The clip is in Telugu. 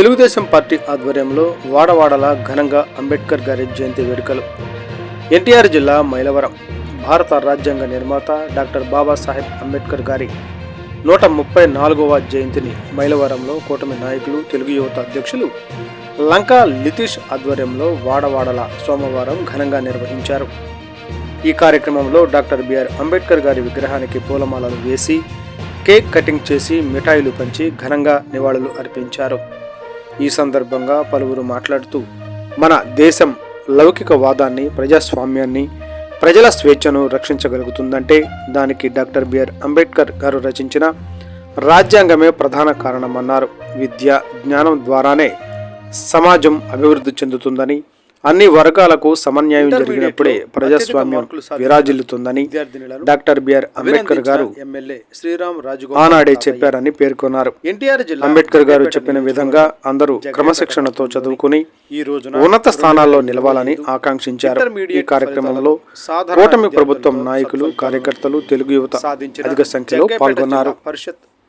తెలుగుదేశం పార్టీ ఆధ్వర్యంలో వాడవాడల ఘనంగా అంబేద్కర్ గారి జయంతి వేడుకలు. ఎన్టీఆర్ జిల్లా మైలవరం భారత రాజ్యాంగ నిర్మాత డాక్టర్ బాబాసాహెబ్ అంబేద్కర్ గారి నూట ముప్పై నాలుగవ జయంతిని మైలవరంలో కూటమి నాయకులు తెలుగు యువత అధ్యక్షులు లంకా లితీష్ ఆధ్వర్యంలో వాడవాడల సోమవారం ఘనంగా నిర్వహించారు. ఈ కార్యక్రమంలో డాక్టర్ బిఆర్ అంబేద్కర్ గారి విగ్రహానికి పూలమాలలు వేసి కేక్ కటింగ్ చేసి మిఠాయిలు పంచి ఘనంగా నివాళులు అర్పించారు. ఈ సందర్భంగా పలువురు మాట్లాడుతూ మన దేశం లౌకికవాదాన్ని ప్రజాస్వామ్యాన్ని ప్రజల స్వేచ్ఛను రక్షించగలుగుతుందంటే దానికి డాక్టర్ బిఆర్ అంబేద్కర్ గారు రచించిన రాజ్యాంగమే ప్రధాన కారణమన్నారు. విద్య జ్ఞానం ద్వారానే సమాజం అభివృద్ధి చెందుతుందని అన్ని వర్గాలకు సమన్యాయం జరిగినప్పుడే ప్రజాస్వామ్యం విరాజిల్లుతుందని డాక్టర్ బిఆర్ అంబేద్కర్ గారు ఎమ్మెల్యే శ్రీరామ్ ఆనాడే చెప్పారని పేర్కొన్నారు. అంబేద్కర్ గారు చెప్పిన విధంగా అందరూ క్రమశిక్షణతో చదువుకుని ఈ రోజున ఉన్నత స్థానాల్లో నిలవాలని ఆకాంక్షించారు. ఈ కార్యక్రమంలో కూటమి ప్రభుత్వం నాయకులు కార్యకర్తలు తెలుగు యువత అధిక సంఖ్యలో పాల్గొన్నారు. పరిషత్